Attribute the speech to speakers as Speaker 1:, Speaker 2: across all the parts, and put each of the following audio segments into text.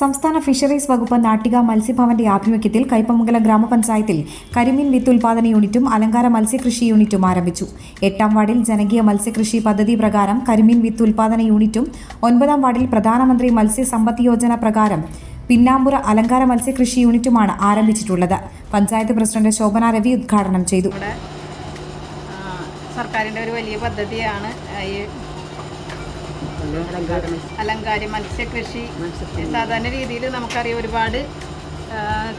Speaker 1: സംസ്ഥാന ഫിഷറീസ് വകുപ്പ് നാട്ടിക മത്സ്യഭവന്റെ ആഭിമുഖ്യത്തിൽ കൈപ്പമംഗലം ഗ്രാമപഞ്ചായത്തിൽ കരിമീൻ വിത്ത് ഉൽപാദന യൂണിറ്റും അലങ്കാര മത്സ്യകൃഷി യൂണിറ്റും ആരംഭിച്ചു. എട്ടാം വാർഡിൽ ജനകീയ മത്സ്യകൃഷി പദ്ധതി പ്രകാരം കരിമീൻ വിത്ത് ഉൽപാദന യൂണിറ്റും ഒൻപതാം വാർഡിൽ പ്രധാനമന്ത്രി മത്സ്യ സമ്പത്ത് യോജന പ്രകാരം പിന്നാമ്പുറ അലങ്കാര മത്സ്യകൃഷി യൂണിറ്റുമാണ് ആരംഭിച്ചിട്ടുള്ളത്. പഞ്ചായത്ത് പ്രസിഡന്റ് ശോഭന രവി ഉദ്ഘാടനം ചെയ്തു.
Speaker 2: സർക്കാരിന്റെ ഒരു വലിയ പദ്ധതിയാണ് ഈ അലങ്കാര മത്സ്യകൃഷി സാധാരണ രീതിയിൽ നമുക്കറിയാം ഒരുപാട്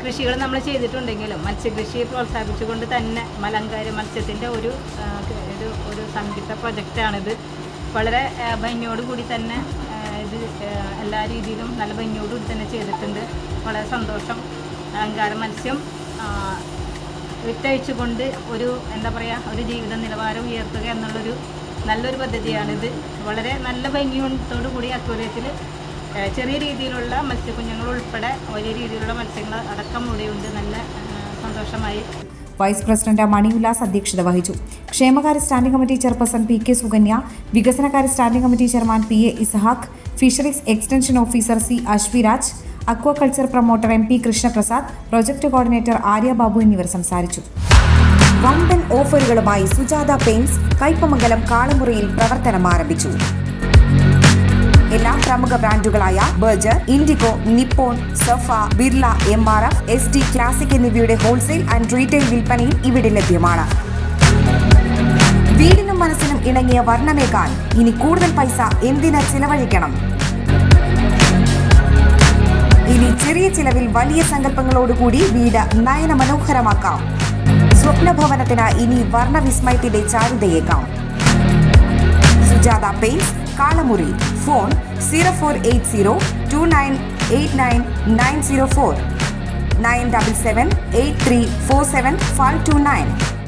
Speaker 2: കൃഷികൾ നമ്മൾ ചെയ്തിട്ടുണ്ടെങ്കിലും മത്സ്യകൃഷി പ്രോത്സാഹിപ്പിച്ചുകൊണ്ട് തന്നെ മലങ്കാരി മത്സ്യത്തിന്റെ ഒരു ഒരു ഒരു സംയുക്ത പ്രൊജക്റ്റാണിത്. വളരെ ഭംഗിയോടുകൂടി തന്നെ ഇത് എല്ലാ രീതിയിലും നല്ല ഭംഗിയോടുകൂടി തന്നെ ചെയ്തിട്ടുണ്ട്. വളരെ സന്തോഷം. അലങ്കാര മത്സ്യം വിറ്റഴിച്ചുകൊണ്ട് ഒരു എന്താ പറയുക ഒരു ജീവിത നിലവാരം ഉയർത്തുക എന്നുള്ളൊരു നല്ലൊരു പദ്ധതിയാണിത്. വളരെ നല്ല ഭംഗിയോടു കൂടി അക്വേറിയത്തിൽ ചെറിയ രീതിയിലുള്ള മത്സ്യകുഞ്ഞുങ്ങൾ ഉൾപ്പെടെ വലിയ രീതിയിലുള്ള മത്സ്യങ്ങൾ അടക്കം ഇവിടെയുണ്ട്. നല്ല സന്തോഷമായി.
Speaker 1: വൈസ് പ്രസിഡന്റ് മണി അധ്യക്ഷത വഹിച്ചു. ക്ഷേമകാര്യ standing committee chairperson P K Sukanya വികസനകാര്യ standing committee chairman P A Isahaq fisheries extension officer C Ashwiraj aquaculture promoter M P Krishnaprasad project coordinator Arya Babu എന്നിവർ സംസാരിച്ചു. വമ്പൻ ഓഫറുകളുമായി സുജാത പെയിന്റ്സ് കൈപ്പമംഗലം കാളമുറിയിൽ പ്രവർത്തനം ആരംഭിച്ചു. എല്ലാ പ്രമുഖ ബ്രാൻഡുകളായ ബർജർ ഇൻഡിഗോ നിപ്പോൺ സഫ Birla M R F S D classic എന്നിവയുടെ ഹോൾസെയിൽ ആൻഡ് റീറ്റെയിൽ വിൽപ്പനയും ഇവിടെ ലഭ്യമാണ്. വീടിനും മനസ്സിനും ഇണങ്ങിയ വർണമേക്കാൻ ഇനി കൂടുതൽ പൈസ എന്തിനാ ചിലവഴിക്കണം? ഇനി ചെറിയ ചിലവിൽ വലിയ സങ്കല്പങ്ങളോടുകൂടി വീട് നയന മനോഹരമാക്കാം സ്വപ്നഭവനത്തിന് ഇനി വർണവിസ്മയത്തിന്റെ ചാരുതയേക്കാം. Sujatha pace Kalamuri. Phone zero four eight zero two nine eight nine nine zero four. Nine double seven eight three four seven five two nine.